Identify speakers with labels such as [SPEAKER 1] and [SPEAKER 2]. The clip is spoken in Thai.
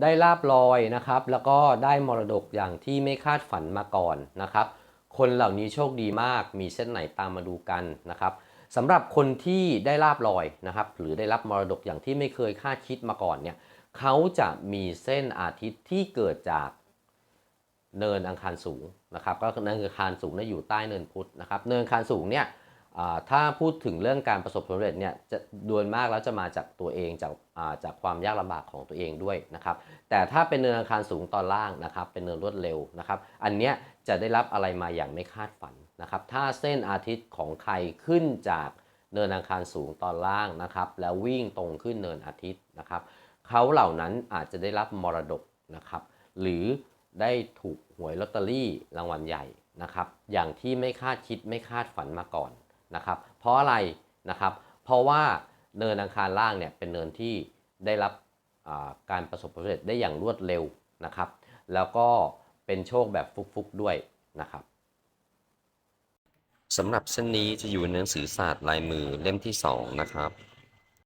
[SPEAKER 1] ได้ลาบลอยนะครับ แล้วก็ได้มรดกอย่างที่ไม่คาดฝันมาก่อนนะครับ คนเหล่านี้โชคดีมาก มีเส้นไหนตามมาดูกันนะครับสำหรับคนที่ได้ลาบลอยนะครับ หรือได้รับมรดกอย่างที่ไม่เคยคาดคิดมาก่อนเนี่ยเขาจะมีเส้นอาทิตย์ที่เกิดจากเนินอังคารสูงนะครับ ก็เนินอังคารสูงเนี่ยอยู่ใต้เนินพุธนะครับ เนินอังคารสูงเนี่ย ถ้าพูดถึงเรื่องการประสบผลสำเร็จเนี่ยจะโดยมากแล้วจะมาจากตัวเองจากาจากความยากลำบากของตัวเองด้วยนะครับ แต่ถ้าเป็นเนินอังคารสูงตอนล่างนะครับ เป็นเนินรวดเร็วนะครับ อันเนี้ยจะได้รับอะไรมาอย่างไม่คาดฝันนะครับ ถ้าเส้นอาทิตย์ของใครขึ้นจากเนินอังคารสูงตอนล่างนะครับ แล้ววิ่งตรงขึ้นเนินอาทิตย์นะครับเขาเหล่านั้นอาจจะได้รับมรดกนะครับ หรือได้ถูกหวยลอตเตอรี่รางวัลใหญ่นะครับ อย่างที่ไม่คาดคิดไม่คาดฝันมาก่อน นะครับ เพราะอะไรนะครับ เพราะว่าเนินอังคารล่างเนี่ยเป็นเนินที่ได้รับการประสบผลสำเร็จได้อย่างรวดเร็วนะครับ แล้วก็เป็นโชคแบบฟุกๆด้วยนะครับ
[SPEAKER 2] สำหรับเส้นนี้จะอยู่ในหนังสือศาสตร์ลายมือเล่มที่ 2 นะครับ